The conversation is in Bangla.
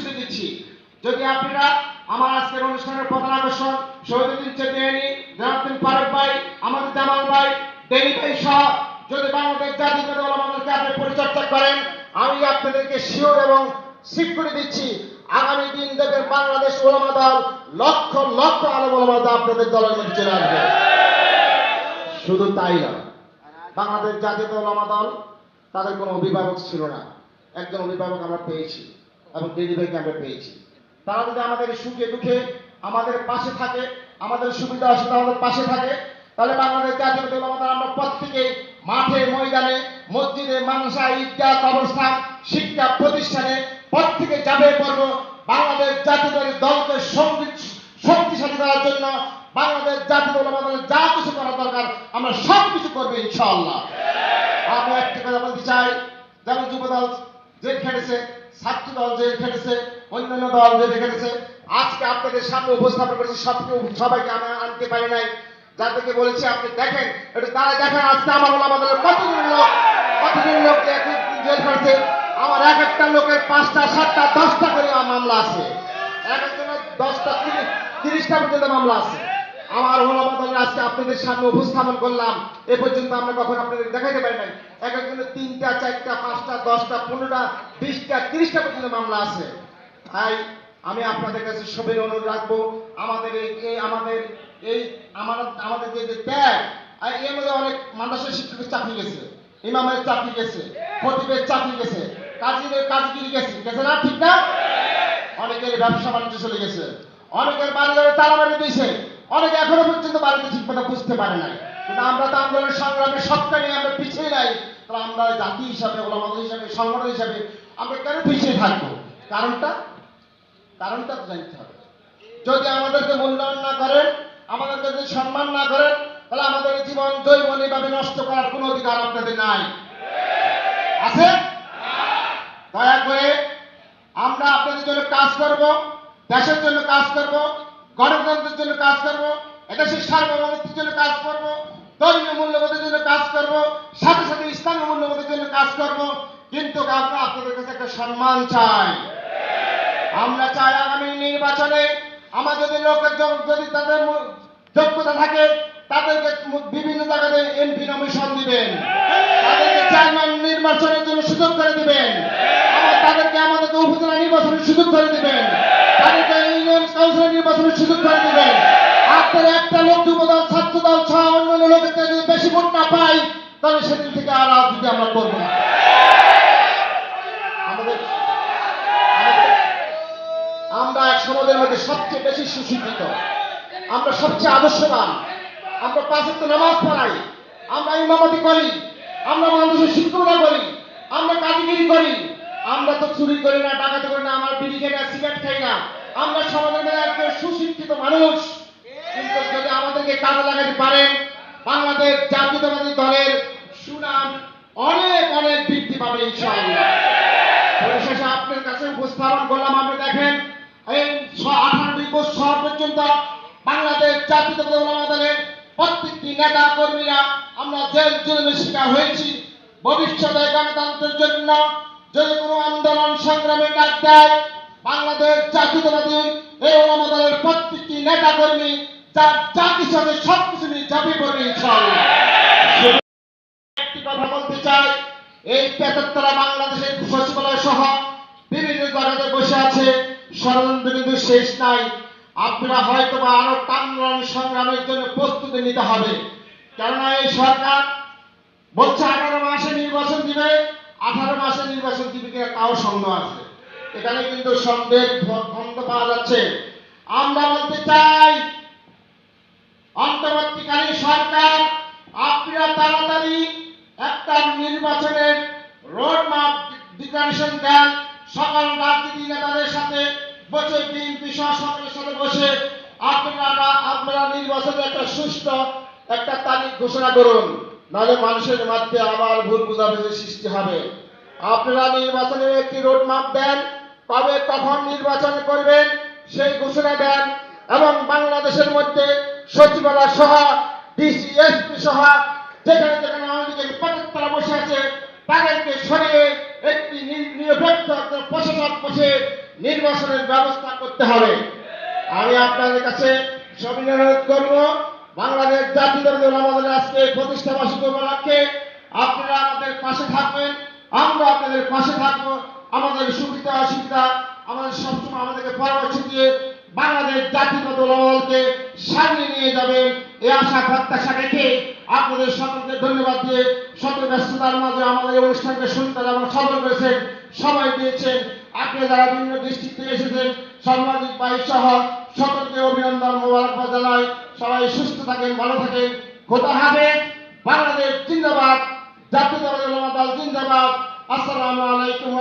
প্রতিশ্রুতি দিচ্ছি। যদি আপনারা আমার আজকের অনুষ্ঠানের প্রধান আকর্ষণ শহীদুদ্দিন চেতিয়ানি জনাবদ্দিন ফারুক ভাই, আমাদের জামাল ভাই দেরি ভাই সহ যদি বাংলাদেশ জাতীয় দল আমাদেরকে আপনি পরিচর্যা করেন, আমি আপনাদেরকে শিওর এবং স্বীকৃতি দিচ্ছি, আগামী দিন দেখবেন বাংলাদেশ ওলামা দল লক্ষ লক্ষ আলম ওলামা দল আপনাদের দলের মধ্যে চলে আসবে। শুধু তাই নয়, বাংলাদেশ জাতীয় ওলামা দল, তাদের কোনো অভিভাবক ছিল না। একজন অভিভাবক আমরা পেয়েছি। এবং ভাইকে আমরা পেয়েছি। তারা যদি আমাদের সুখে দুঃখে আমাদের পাশে থাকে, আমাদের সুবিধা অসুবিধা আমাদের পাশে থাকে, তাহলে বাংলাদেশ জাতীয় দল আমাদের, আমরা প্রত্যেকে মাঠে, ময়দানে, মসজিদে মানসা ঈদগাহ, কবরস্থান, শিক্ষা প্রতিষ্ঠানে প্রত্যেকে যাবে পড়ব। বাংলাদেশ জাতীয় দলের দলকে শক্তিশালী করার জন্য বাংলাদেশ জাতীয় দল আমাদের যা কিছু করা দরকার, আমরা সব কিছু করব ইনশাআল্লাহ। আমি একটা কথা বলতে চাই, যেমন যুব দল জেল খেটেছে ছাত্র দল জেল খেটেছে, অন্যান্য দল জেল খেটেছে। আজকে আপনাদের সামনে উপস্থাপন করেছি, সবকে সবাইকে আমি আনতে পারি নাই। যাদেরকে বলেছি, আপনি দেখেন, একটু তারা দেখেন, আজকে আমার আমাদের কতজন লোক কতজন লোক জেল খেটেছে। আমার এক একটা লোকের পাঁচটা, সাতটা, দশটা করে মামলা আছে। এক একজনের দশটা, তিরিশ তিরিশটা পর্যন্ত মামলা আছে। আমার দলের আজকে আপনাদের সামনে উপস্থাপন করলাম। এ পর্যন্ত আমরা কখন আপনাদের দেখাইতে পারি নাই। এক একজনের তিনটা, চারটা, পাঁচটা, দশটা, পনেরোটা, বিশটা, তিরিশটা পর্যন্ত মামলা আছে। তাই আমি আপনাদের কাছে সবাই অনুরোধ রাখব, আমাদের এই আমাদের এই আমার আমাদের যে ত্যাগ আর এর মধ্যে অনেক মাদ্রাসা শিক্ষকের চাকরি গেছে, ইমামের চাকরি গেছে, খতিবের চাকরি গেছে, কাজীদের কাজগিরি গেছে গেছে না ঠিক না? অনেকের ব্যবসা বাণিজ্য চলে গেছে, অনেকের বাড়ি তালা বাড়ি দিয়েছে অনেকে এখনও পর্যন্ত বাড়িতে ঠিক মতো বুঝতে পারে নাই। কিন্তু আমরা তো আন্দোলনের সংগ্রামে সবটা নিয়ে আমরা পিছিয়ে নাই। তাহলে আমরা জাতি হিসাবে ওলামাদ হিসাবে সংগঠন হিসাবে আমরা কেন পিছিয়ে থাকব? কারণটা? কারণটা তো জানতে হবে। যদি আমাদেরকে মূল্যায়ন না করেন, আমাদেরকে যদি সম্মান না করেন, তাহলে আমাদের জীবন জৈবনী ভাবে নষ্ট করার কোনো অধিকার আপনাদের নাই। আছে? দয়া করে আমরা আপনাদের জন্য কাজ করব, দেশের জন্য কাজ করব গণতন্ত্রের জন্য কাজ করব এদেশের সার্বভৌমত্বের জন্য কাজ করব, ধর্মীয় মূল্যবোধের জন্য কাজ করব, সাথে সাথে ইসলামী মূল্যবোধের জন্য কাজ করব। কিন্তু আমরা আপনাদের কাছে একটা সম্মান চাই। আমরা চাই আগামী নির্বাচনে আমাদের যদি লোকের যদি তাদের যোগ্যতা থাকে, তাদেরকে বিভিন্ন জায়গাতে এমপি নমিশন দিবেন। তাদেরকে চেয়ারম্যান নির্বাচনের জন্য সুযোগ করে দিবেন। তাদেরকে আমাদেরকে উপজেলা নির্বাচনের সুযোগ করে দিবেন। তাদেরকে কাউন্সিলর নির্বাচনের সুযোগ করে দিবেন আপনার একটা লোক, যুবদল ছাত্র দল ছাড়া অন্যান্য লোকের যদি বেশি ভোট না পাই, তাহলে সেদিন থেকে আর রাজনীতি আমরা করব না। আমরা এক সমাজের মধ্যে সবচেয়ে বেশি সুশিক্ষিত। আমরা সবচেয়ে আদর্শবান। আমরা পাঁচত্ব নামাজ পড়াই। আমরা ইমামতি করি। আমরা মানুষের শিক্ষকতা করি। আমরা কাজগিরি করি। আমরা তো চুরি করি না, ডাকাতি করি না, আমার বিড়ি খাই না, সিগারেট খাই না। আমরা সমাজের একজন সুশিক্ষিত মানুষ। কিন্তু যদি আমাদেরকে কাজে লাগাতে পারেন, বাংলাদেশ জাতীয়তাবাদী দলের সুনাম অনেক অনেক বৃদ্ধি পাবে ইনশাআল্লাহ। আপনার কাছে উপস্থাপন করলাম, আপনি দেখেন, এই আঠারোটি বছর পর্যন্ত বাংলাদেশ জাতীয় ওলামা দলের প্রত্যেকটি নেতা কর্মীরা আমরা জেল শিকার হয়েছি। ভবিষ্যতে গণতন্ত্রের জন্য যদি কোনো আন্দোলন সংগ্রামে ডাক দেয় বাংলাদেশ জাতীয়তাবাদী এই ওলামা দলের প্রত্যেকটি নেতা কর্মী যার যা কিছু আছে সব কিছু নিয়ে ঝাঁপিয়ে পড়বে একটি কথা বলতে চাই, এই পেতাত্তরা বাংলাদেশের সচিবালয় সহ বিভিন্ন জায়গাতে বসে আছে ষড়যন্ত্র কিন্তু শেষ নাই। আপনারা হয়তো বা আরও টান সংগ্রামের জন্য প্রস্তুতি নিতে হবে। কেননা এই সরকার বলছে আঠারো মাসে নির্বাচন দিবে, আঠারো মাসে নির্বাচন দিবে কিনা তাও সন্দেহ আছে। এখানে কিন্তু সন্দেহ বন্ধ পাওয়া যাচ্ছে। আমরা বলতে চাই, অন্তর্বর্তীকালীন সরকার আপনারা তাড়াতাড়ি একটা নির্বাচনের রোড ম্যাপ ডিক্লারেশন দেন। সকল রাজনীতি নেতাদের সাথে বসে বিএনপি সহ সকলের সাথে বসে আপনারা আপনারা নির্বাচনের একটা সুষ্ঠু একটা তারিখ ঘোষণা করুন। নাহলে মানুষের মধ্যে আবার ভুল বোঝাবুঝি সৃষ্টি হবে। আপনারা নির্বাচনের একটি রোড ম্যাপ দেন কবে কখন নির্বাচন করবেন সেই ঘোষণা দেন এবং বাংলাদেশের মধ্যে সচিবালয় সহ, ডিসিএসপি সহ, যেখানে যেখানে আওয়ামী লীগের বসে আছে, তাদেরকে সরিয়ে একটি নিরপেক্ষ একটা প্রশাসক বসে নির্বাচনের ব্যবস্থা করতে হবে। আমি আপনাদের কাছে সবিনয় অনুরোধ করব, বাংলাদেশ জাতীয় দল আমাদের আজকে প্রতিষ্ঠা বার্ষিকী উপলক্ষে আপনারা আমাদের পাশে থাকবেন, আমরা আপনাদের পাশে থাকব। আমাদের সুবিধা, অসুবিধা আমাদের সবসময় আমাদেরকে পরামর্শ দিয়ে বাংলাদেশ জাতিগত লড়াইকে সামনে নিয়ে যাবেন। এ আশা, প্রত্যাশা রেখে আপনাদের সকলকে ধন্যবাদ দিয়ে সকল ব্যস্ততার মাঝে আমাদের এই অনুষ্ঠানকে শুনতে যেমন সফল করেছেন, সময় দিয়েছেন। আপনি যারা বিভিন্ন ডিস্ট্রিক্ট থেকে এসেছেন সর্বাধিক বাই সহ সকলকে অভিনন্দন মোবারকবাদ জানাই। সবাই সুস্থ থাকেন, ভালো থাকেন। কোথা হবে বাংলাদেশ জিন্দাবাদ। জাতীয় দল জিন্দাবাদ। আসসালামু আলাইকুম।